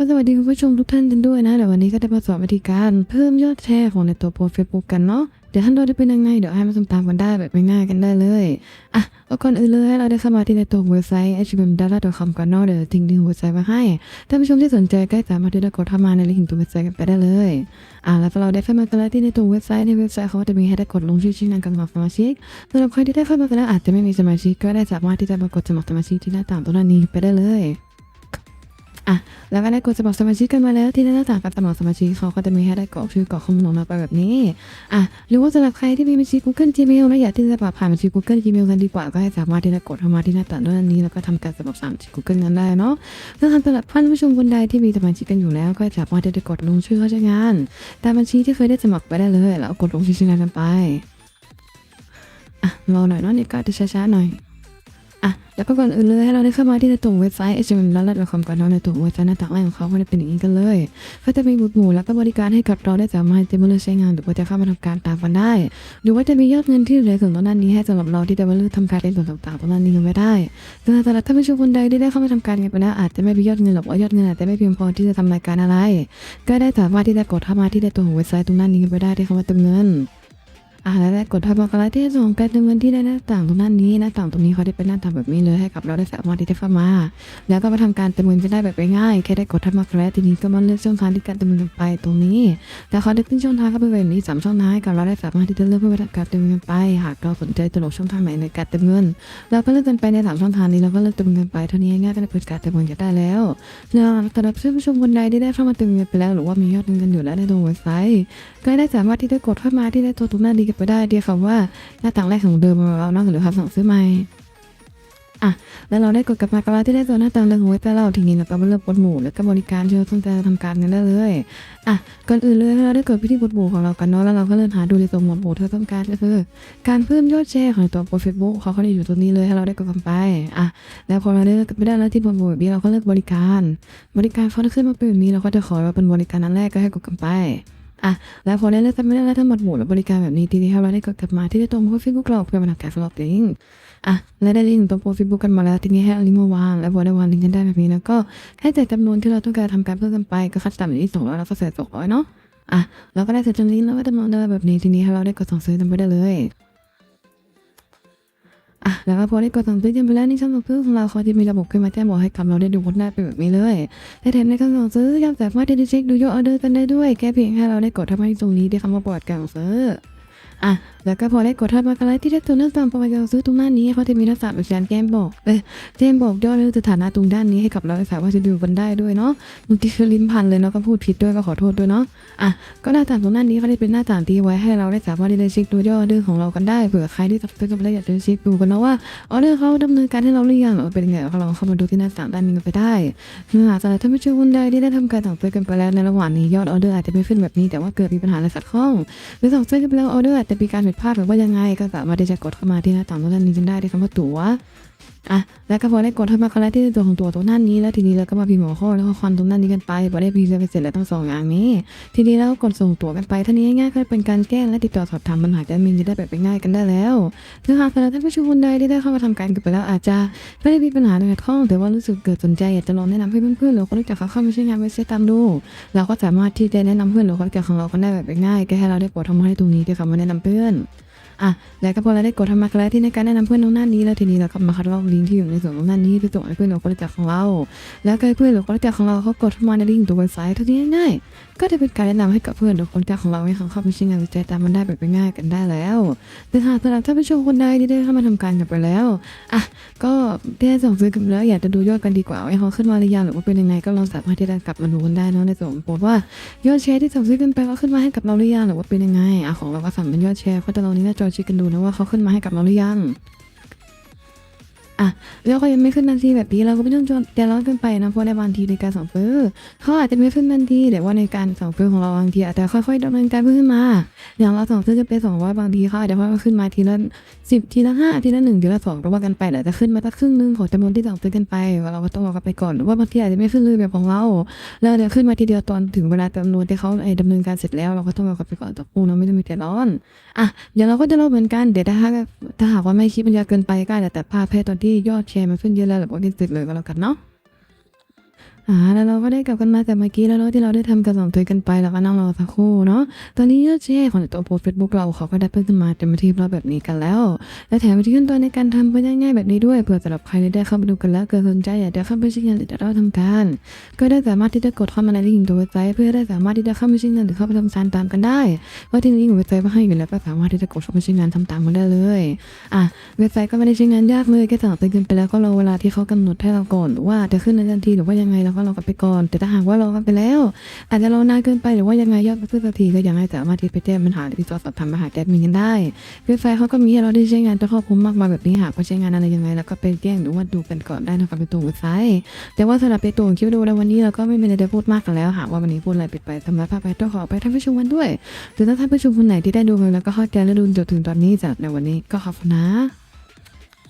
ก็สวัสดีคุณผู้ชมทุกท่านกันด้วยนะเดี๋ยววันนี้ก็จะมาสอนวิธีการเพิ่มยอดแชร์ของในตัวโปรเฟซบุ๊กกันเนาะเดี๋ยวท่านเราได้เป็นยังไงเดี๋ยวให้มาทำตามกันได้แบบง่ายๆกันได้เลยอะแล้วก่อนอื่นเลยให้เราได้เข้ามาที่ในตัวเว็บไซต์ hmdata.com กันเนาะเดี๋ยวทิ้งลิงก์เว็บไซต์มาให้ท่านผู้ชมที่สนใจก็สามารถที่จะกดเข้ามาในลิงก์ตัวเว็บไซต์กันไปได้เลยอะแล้วเราได้เข้ามากันแล้วที่ในตัวเว็บไซต์ในเว็บไซต์เขาก็จะมีให้ได้กดลงชื่อชื่อนามการสมัครสมาชิกสำหรับใครที่ได้เข้ามากันแล้วอาจจะไม่มีสมาชิกก็ได้สามารถที่จะมากดสมัครสมาชิกที่หน้าต่างตรงนี้ไปได้เลย อะแล้วก็ได้กดสมัครสมาชิกกันมาแล้วที่หน้าต่างการสมัครสมาชิกเขาก็จะมีให้ได้กรอกชื่อกรอกข้อมูลของเราไปแบบนี้อะหรือว่าสำหรับใครที่มีบัญชี Google Gmail และอยากที่จะปรับผ่านบัญชี Google Gmail กันดีกว่าก็ให้สามารถที่จะกดเข้ามาที่หน้าต่างด้านนี้แล้วก็ทำการสมัครสมาชิก Google กันได้เนาะถ้าทำสำหรับท่านผู้ชมคนใดที่มีสมาชิกกันอยู่แล้วก็สามารถที่จะกดลงชื่อเข้าใช้งานตามบัญชีที่เคยได้สมัครไปได้เลยแล้วกดลงชื่อใช้งานกันไปอะรอหน่อยเนาะนี่ก็จะช้าๆหน่อย แล้วก็ก่อนอื่นเลยให้เราได้เข้ามาที่ในตัวเว็บไซต์ h m l และคอมกันเนาะในตัวเว็บไซต์หน้าต่างแรกของเขาก็จะเป็นอย่างนี้กันเลยเขาจะมีหมุดหมู่แล้วก็บริการให้กับเราได้สามารถจะมาเลือกใช้งานหรือว่าจะเข้ามาทำการตามกันได้ หรือว่าจะมียอดเงินที่เหลือส่วนตรงด้นนี้ให้สำหรับเราที่จะมาเลือกทำการในส่วนต่างๆตรงด้นนี้กันไม่ได้แต่สำหรับท่านผู้ชมคนใดที่ได้เข้ามาทำการกันไปแล้วอาจจะไม่มียอดเงินหรือว่ายอดเงินอาจจะไม่เพียงพอที่จะทำรายการอะไร ก็ได้สามารถที่จะกดเข้ามาที่ในตัวเว็บไซต์ตรงด้นนี้กันไปได้ที่คำว่าเติมเงิน อ่าแล้วได้กดทำอะไรที่ส่งการเติมเงินที่ได้หน้าต่างตรงด้นนี้หน้าต่างตรงนี้เขาได้เป็นหน้าต่างแบบนี้เลยให้กับเราได้สามารถที่จะเข้ามา แล้วก็มาทำการเติมเงินจะได้แบบง่ายๆแค่ได้กดทำมาแล้วทีนี้ก็มาเลือกช่องทางที่การเติมเงินไปตรงนี้แล้วเขาได้ขึ้นช่องทางเข้าไปแบบนี้สามช่องทางให้กับเราได้สามารถที่จะเลือกเพื่อทำการเติมเงินไป หากเราสนใจตลกช่องทางไหนในการเติมเงินเราก็เลือกกันไปในสามช่องทางนี้เราก็เลือกเติมเงินไปเท่านี้ง่ายก็ได้เปิดการเติมเงินจะได้แล้วแล้วสำหรับท่านผู้ชมคนใดที่ได้เข้ามาเติมเงินไปแล้ว หรือว่ามียอดเงินอยู่แล้วในตัวเว็บไซต์ก็ได้สามารถที่จะกดเข้ามาที่ได้ตัวตรงหน้าดีกันไปได้เดียวคำว่าหน้าต่างแรกของเดิมเรานอกหรือคำสั่งซื้อใหม่อะแล้วเราได้กดกลับมากับเราที่ได้ตัวหน้าต่างเรื่องของเว็บไซต์เราทีนี้เราก็มาเลือกบทหมู่แล้วก็บริการที่เราต้องการทำการกันได้เลยอะก่อนอื่นเลยเราได้กดไปที่บทหมู่ของเรากันเนาะแล้วเราก็เลื่อนหาดูในตัวหมวดหมู่ที่เราต้องการก็คือ การเพิ่มยอดแชร์ของตัวโปรเฟซบุ๊กเขาก็ได้อยู่ตรงนี้เลยให้เราได้กดกันไปอะแล้วพอเราได้เลือกไปได้แล้วที่บทหมู่แบบนี้เราก็เลือกบริการ บริการเขาจะขึ้นมาเป็นแบบนี้เราก็จะขอเราเป็นบริการนั้นแรกก็ให้กดกันไป อะแล้วพอได้เลือกกันไม่ได้แล้วทั้งหมดหมู่และบริการแบบนี้ทีนี้เราได้กดกลับมาที่ตรงโปรเฟซบุ๊กเราเพื่อมาทำการสมัครลิงก์อะและได้ลิงก์ตรงโปรเฟซบุ๊กกันมาแล้วทีนี้ให้อลิงก์มาวางและพอได้วางลิงก์กันได้แบบนี้แล้วก็ให้แต่จำนวนที่เราต้องการทำการเพิ่มกันไปก็คัดตามนี้สองร้อยแล้วก็เส่สองร้อยเนาะอะเราก็ได้เสร็จจำลิงก์แล้วก็จำนวนได้แบบนี้ทีนี้ให้เราได้กดสั่งซื้อกันไปได้เลย อะแล้วก็พอได้กดสั่งซื้อกันไปแล้วนี่ช่องสั่งซื้อของเราเขาจะมีระบบขึ้นมาแจ้งบอกให้กับเราได้ดูบนหน้าเป็นแบบนี้เลยแต่แถมในการสั่งซื้อยังสามารถที่จะเช็คดูยอดออเดอร์กันได้ด้วยแค่เพียงแค่เราได้กดทำให้ตรงนี้ที่คำว่าประวัติการสั่งซื้อ อะแล้วก็พอได้กดทับมากันแล้วที่ได้ตัวหน้าตามประวัติการาซื้อตรงหน้านี้เขาจะมีหน้าต่างเป็นการแจ้งบอกเอ้ยแจ้งบอกยอดหรือสถานะตรงด้านนี้ให้กับเราสามารถจะดูกันได้ด้วยเนาะบางทีคือลิ้นพันเลยเนาะก็พูดผิดด้วยก็ขอโทษด้วยเนาะอะก็หน้าต่างตรงหน้านี้เขาได้เป็นหน้าต่างที่ไว้ให้เราได้สามารถที่จะเช็คดูยอดออเดอร์ของเรากันได้เผื่อใครที่สั่งซื้อกันไปแล้วอยากจะเช็คดูกันเนาะว่าออเดอร์เขาดำเนินการให้เราหรือยังเป็นยังไงเราเข้ามาดูที่หน้าต่างด้านนี้กันไปได้เนื่องจากท่านผู้ชมคนใดที่ได้ทำการสั่งซื้อกันไปแล้วในระหว่างนี้ยอดออเดอร์อาจจะไม่ขึ้นแบบนี้แต่ว่าเกิดมีปัญหาอะไรขัดข้องหรือสั่งซื้อกันไปแล้วออเดอร์อาจะมีการผิดพลาดหรือว่ายังไง ก็สามารถที่จะกดเข้ามาที่หน้าต่างตรงด้านนี้กันได้ที่คำว่าตั๋ว อะแล้วก็พอได้กดเข้ามาครั้งแรกที่ตัวของตัวตรงด้านนี้แล้วทีนี้เราก็มาพิมพ์หัวข้อแล้วก็ความตรงด้านนี้กันไปพอได้พิมพ์ไปเสร็จแล้วทั้งสองอย่างนี้ ทีนี้เราก็กดส่งตัวกันไปท่านี้ง่ายๆก็เป็นการแก้และติดต่อสอบถามปัญหาแอดมินจะได้แบบไปง่ายกันได้แล้วถ้าหากสำหรับท่านผู้ชมคนใดที่ได้เข้ามาทำการกันไปแล้วอาจจะไม่ได้มีปัญหาในข้องแต่ว่ารู้สึกเกิดสนใจอยากจะลองแนะนำให้เพื่อนๆหรือคนรู้จักเขาเข้ามาใช้งานเว็บไซต์ตามดูเราก็สามารถที่จะแนะนำเพื่อนหรือคนรู้จักของเราคนได้แบบง่ายๆก็ให้เราได้โปรดทำให้ตรงนี้ด้วยคำว่าแนะนำเพื่อน อะแล้วก็พอเราได้กดทำมาแล้วที่ในการแนะนำเพื่อนตรงหน้านี้แล้วทีนี้เราก็มาคัดลอกลิงก์ที่อยู่ในส่วนตรงหน้านี้ไปส่งให้เพื่อนหรือคนรู้จักของเรา แล้วก็ให้เพื่อนหรือคนรู้จักของเราเขากดเข้ามาในลิงก์ตัวเว็บไซต์เท่านี้ง่าย ก็จะเป็นการแนะนำให้กับเพื่อนหรือคนรู้จักของเราให้เขาเข้าไปใช้งานเว็บไซต์ตามมันได้แบบง่ายๆกันได้แล้วแต่หากสำหรับท่านผู้ชมคนใดที่ได้เข้ามาทำการกันไปแล้วอะก็ได้ส่งซื้อกันแล้วอยากจะดูยอดกันดีกว่าว่าเขาขึ้นมาหรือยังหรือว่าเป็นยังไงก็ลองสามารถที่จะกลับมาดูกันได้นะในส่วนของว่ายอดแชร์ที่ส่งซื้อกันไปเขาขึ้นมาให้กับเราหรือยังหรือว่าเป็นยังไงอะของเราก็สั่งเป็นยอดแชร์เพราะแต่เรานี้หน้าจอช็คกันดูนะว่าเขาขึ้นมาให้กับเราหรือยัง อะแล้วเขายังไม่ขึ้นทันทีแบบนี้เราก็ไม่ต้องจนแต่ร้อนเกินไปนะเพราะในบางทีในการสั่งซื้อเขาอาจจะไม่ขึ้นทันทีแต่ว่าในการสั่งซื้อของเราบางทีอาจจะค่อยๆดำเนินการเพิ่มขึ้นมา อย่างเราสั่งซื้อจะเป็นสองร้อยบางทีเขาอาจจะค่อยๆขึ้นมาทีละสิบทีละห้าทีละหนึ่งทีละสองก็ว่ากันไปแต่จะขึ้นมาสักครึ่งหนึงของจำนวนที่สั่งซื้อกันไป เราก็ต้องรอกันไปก่อนหรือว่าบางทีอาจจะไม่ขึ้นเลยแบบของเราแล้วเดี๋ยวขึ้นมาทีเดียวตอนถึงเวลาจำนวนที่เขาไอ้ดำเนินการเสร็จแล้วเราก็ต้องรอกันไปก่อนต่อปูเราไม่ได้มีแต่ร้อนอะเดี๋ยวเราก็จะรอเหมือนกันเดี๋ยวถ้าถ้าหากว่าไม่คิดมันยาเกินไปก็อาจจะแต่ภาพแค่ตอนที่ยอดแชร์มันขึ้นเยอะแล้วแบบว่าดีสุดเลยก็แล้วกันเนาะ อ่าแล้วเราก็ได้กลับกันมาแต่เมื่อกี้แล้วเนาะที่เราได้ทำกระสองตัวกันไปแล้วก็นั่งรอสักครู่เนาะตอนนี้ยอดแชร์ของในตัวโพสเฟซบุ๊กเราเขาก็ได้เพิ่มขึ้นมาเต็มที่เรอบแบบนี้กันแล้ว และแถมวิธีขั้นตอนในการทำก็ง่ายๆแบบนี้ด้วยเผื่อสำหรับใครที่ได้เข้าไปดูกันแล้วเกิดสนใจอยากจะเข้าไปใช้งานหรือจะเราทำการ ก็ได้สามารถที่จะกดเข้ามาในลิงก์ตัวเว็บไซต์เพื่อได้สามารถที่จะเข้าไปใช้งานหรือเข้าไปทำการตามกันได้ว่าที่ลิงก์ของเว็บไซต์มาให้อยู่แล้วก็สามารถที่จะกดเข้าไปใช้งานทำตามกันได้เลยอะเว็บไซต์ก็ไม่ได้ใช้งานยากเลยแค่สั่งซื้อกันไปแล้วก็รอเวลาที่เขากำหนดให้เราก่อนว่าจะขึ้นในทันทีหรือว่ายังไงเราก็รอกันไปก่อน แต่ถ้าหากว่าเรากันไปแล้ว อาจจะรอนานเกินไปหรือว่ายังไงยอดไม่ขึ้นสักทีก็ยังให้สามารถที่ไปแจ้งปัญหาหรือติดต่อสอบถามปัญหาแอดมินกันได้เว็บไซต์เขาก็มีให้เราได้ใช้งานจะครอบคลุมมากมายแบบนี้หากว่าใช้งานอะไรยังไง แล้วก็ไปแจ้งหรือว่าดูกันก่อนได้นะครับในตัวเว็บไซต์แต่ว่าสำหรับในตัวงคลิปวิดีโอในวันนี้เราก็ไม่มีอะไรจะพูดมากกันแล้วหากว่าวันนี้พูดอะไรผิดไปทำร้ายภาพไปต้องขอไปท่านผู้ชมกันด้วยหรือถ้าท่านผู้ชมคนไหนที่ได้ดูไปแล้วก็เข้าใจและดูจนถึงตอนนี้จากในวันนี้ก็ขอบคุณนะ